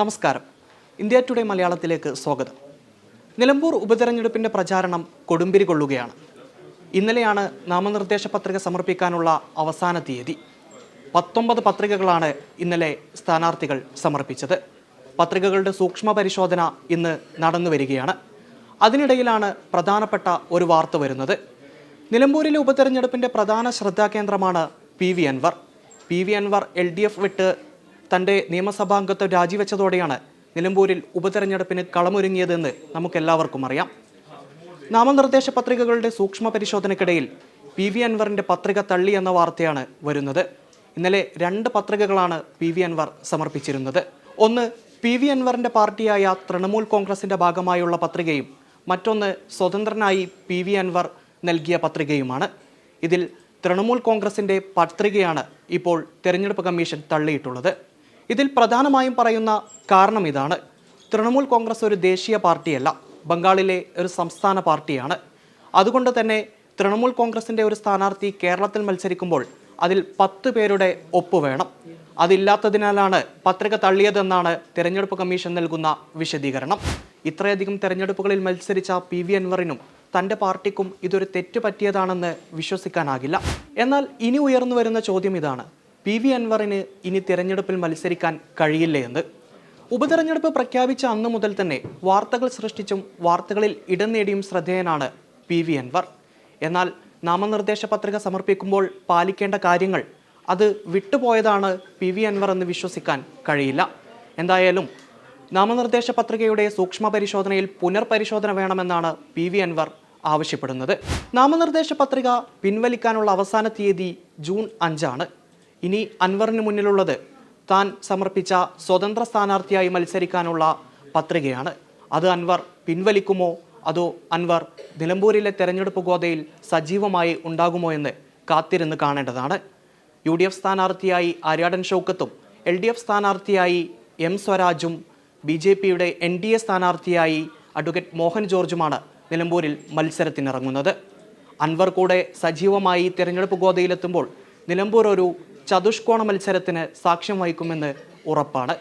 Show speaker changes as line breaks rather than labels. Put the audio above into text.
നമസ്കാരം. India today മലയാളത്തിലേക്ക് സ്വാഗതം. നിലമ്പൂർ ഉപതെരഞ്ഞെടുപ്പിന്റെ പ്രചാരണം കൊടുമ്പിരി കൊള്ളുകയാണ്. ഇന്നലെയാണ് നാമനിർദ്ദേശ പത്രിക സമർപ്പിക്കാനുള്ള അവസാന തീയതി. പത്തൊമ്പത് പത്രികകളാണ് ഇന്നലെ സ്ഥാനാർത്ഥികൾ സമർപ്പിച്ചത്. പത്രികകളുടെ സൂക്ഷ്മ പരിശോധന ഇന്ന് നടന്നു വരികയാണ്. അതിനിടയിലാണ് പ്രധാനപ്പെട്ട ഒരു വാർത്ത വരുന്നത്. നിലമ്പൂരിലെ ഉപതെരഞ്ഞെടുപ്പിന്റെ പ്രധാന ശ്രദ്ധാകേന്ദ്രമാണ് P V Anvar. P V Anvar L D F വിട്ട് തന്റെ നിയമസഭാംഗത്വം രാജിവെച്ചതോടെയാണ് നിലമ്പൂരിൽ ഉപതെരഞ്ഞെടുപ്പിന് കളമൊരുങ്ങിയതെന്ന് നമുക്കെല്ലാവർക്കും അറിയാം. നാമനിർദ്ദേശ പത്രികകളുടെ സൂക്ഷ്മ പരിശോധനയ്ക്കിടയിൽ പി വി അൻവറിന്റെ പത്രിക തള്ളി എന്ന വാർത്തയാണ് വരുന്നത്. ഇന്നലെ രണ്ട് പത്രികകളാണ് പി വി അൻവർ സമർപ്പിച്ചിരുന്നത്. ഒന്ന് പി വി അൻവറിന്റെ പാർട്ടിയായ തൃണമൂൽ കോൺഗ്രസിന്റെ ഭാഗമായുള്ള പത്രികയും മറ്റൊന്ന് സ്വതന്ത്രനായി പി വി അൻവർ നൽകിയ പത്രികയുമാണ്. ഇതിൽ തൃണമൂൽ കോൺഗ്രസിന്റെ പത്രികയാണ് ഇപ്പോൾ തെരഞ്ഞെടുപ്പ് കമ്മീഷൻ തള്ളിയിട്ടുള്ളത്. ഇതിൽ പ്രധാനമായും പറയുന്ന കാരണം ഇതാണ്. തൃണമൂൽ കോൺഗ്രസ് ഒരു ദേശീയ പാർട്ടിയല്ല. ബംഗാളിലെ ഒരു സംസ്ഥാന പാർട്ടിയാണ്. അതുകൊണ്ട് തന്നെ തൃണമൂൽ കോൺഗ്രസിന്റെ ഒരു സ്ഥാനാർത്ഥി കേരളത്തിൽ മത്സരിക്കുമ്പോൾ അതിൽ പത്ത് പേരുടെ ഒപ്പ് വേണം. അതില്ലാത്തതിനാലാണ് പത്രിക തള്ളിയതെന്നാണ് തെരഞ്ഞെടുപ്പ് കമ്മീഷൻ നൽകുന്ന വിശദീകരണം. ഇത്രയധികം തെരഞ്ഞെടുപ്പുകളിൽ മത്സരിച്ച പി വി അൻവറിനും തന്റെ പാർട്ടിക്കും ഇതൊരു തെറ്റ് പറ്റിയതാണെന്ന് വിശ്വസിക്കാനാകില്ല. എന്നാൽ ഇനി ഉയർന്നു വരുന്ന ചോദ്യം ഇതാണ്. പി വി അൻവറിന് ഇനി തിരഞ്ഞെടുപ്പിൽ മത്സരിക്കാൻ കഴിയില്ല എന്ന്? ഉപതെരഞ്ഞെടുപ്പ് പ്രഖ്യാപിച്ച അന്നു മുതൽ തന്നെ വാർത്തകൾ സൃഷ്ടിച്ചും വാർത്തകളിൽ ഇടം നേടിയും ശ്രദ്ധേയനാണ് പി വി അൻവർ. എന്നാൽ നാമനിർദ്ദേശ പത്രിക സമർപ്പിക്കുമ്പോൾ പാലിക്കേണ്ട കാര്യങ്ങൾ അത് വിട്ടുപോയതാണ് പി വി അൻവർ എന്ന് വിശ്വസിക്കാൻ കഴിയില്ല. എന്തായാലും നാമനിർദ്ദേശ പത്രികയുടെ സൂക്ഷ്മ പരിശോധനയിൽ പുനർപരിശോധന വേണമെന്നാണ് പി വി അൻവർ ആവശ്യപ്പെടുന്നത്. നാമനിർദ്ദേശ പത്രിക പിൻവലിക്കാനുള്ള അവസാന തീയതി ജൂൺ അഞ്ചാണ്. ഇനി അൻവറിന് മുന്നിലുള്ളത് താൻ സമർപ്പിച്ച സ്വതന്ത്ര സ്ഥാനാർത്ഥിയായി മത്സരിക്കാനുള്ള പത്രികയാണ്. അത് അൻവർ പിൻവലിക്കുമോ? അതോ അൻവർ നിലമ്പൂരിലെ തെരഞ്ഞെടുപ്പ് ഗോതയിൽ സജീവമായി ഉണ്ടാകുമോ എന്ന് കാത്തിരുന്ന് കാണേണ്ടതാണ്. യു ഡി എഫ് സ്ഥാനാർത്ഥിയായി ആര്യാടൻ ഷൗക്കത്തും എൽ ഡി എഫ് സ്ഥാനാർത്ഥിയായി എം സ്വരാജും ബി ജെ പിയുടെ എൻ ഡി എ സ്ഥാനാർത്ഥിയായി അഡ്വക്കേറ്റ് മോഹൻ ജോർജുമാണ് നിലമ്പൂരിൽ മത്സരത്തിനിറങ്ങുന്നത്. അൻവർ കൂടെ സജീവമായി തിരഞ്ഞെടുപ്പ് ഗോതയിലെത്തുമ്പോൾ നിലമ്പൂർ ഒരു ചതുഷ്കോണ മത്സരത്തിന് സാക്ഷ്യം വഹിക്കുമെന്ന് ഉറപ്പാണ്.